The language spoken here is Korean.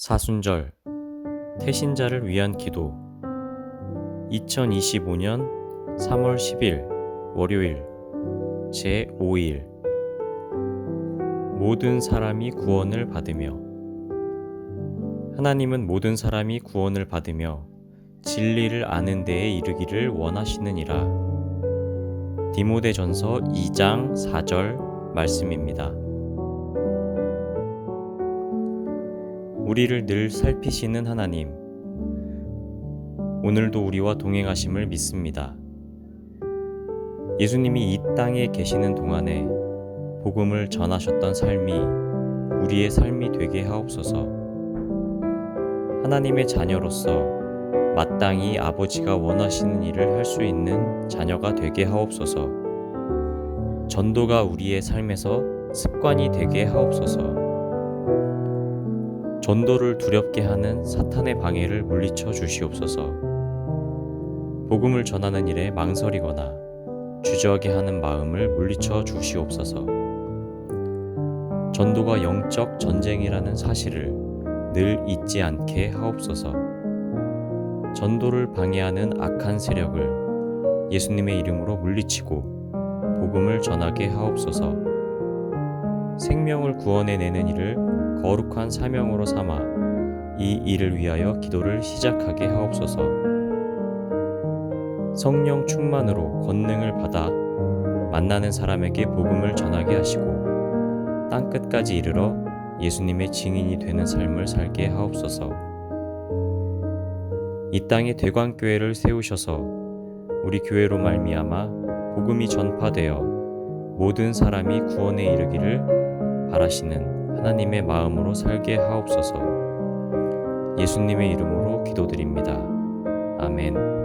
사순절 태신자를 위한 기도 2025년 3월 10일 월요일 제 5일 모든 사람이 구원을 받으며 하나님은 모든 사람이 구원을 받으며 진리를 아는 데에 이르기를 원하시느니라. 디모데전서 2장 4절 말씀입니다. 우리를 늘 살피시는 하나님, 오늘도 우리와 동행하심을 믿습니다. 예수님이 이 땅에 계시는 동안에 복음을 전하셨던 삶이 우리의 삶이 되게 하옵소서. 하나님의 자녀로서 마땅히 아버지가 원하시는 일을 할 수 있는 자녀가 되게 하옵소서. 전도가 우리의 삶에서 습관이 되게 하옵소서. 전도를 두렵게 하는 사탄의 방해를 물리쳐 주시옵소서. 복음을 전하는 일에 망설이거나 주저하게 하는 마음을 물리쳐 주시옵소서. 전도가 영적 전쟁이라는 사실을 늘 잊지 않게 하옵소서. 전도를 방해하는 악한 세력을 예수님의 이름으로 물리치고 복음을 전하게 하옵소서. 생명을 구원해내는 일을 거룩한 사명으로 삼아 이 일을 위하여 기도를 시작하게 하옵소서. 성령 충만으로 권능을 받아 만나는 사람에게 복음을 전하게 하시고 땅 끝까지 이르러 예수님의 증인이 되는 삶을 살게 하옵소서. 이 땅에 대광교회를 세우셔서 우리 교회로 말미암아 복음이 전파되어 모든 사람이 구원에 이르기를 바라시는 하나님의 마음으로 살게 하옵소서. 예수님의 이름으로 기도드립니다. 아멘.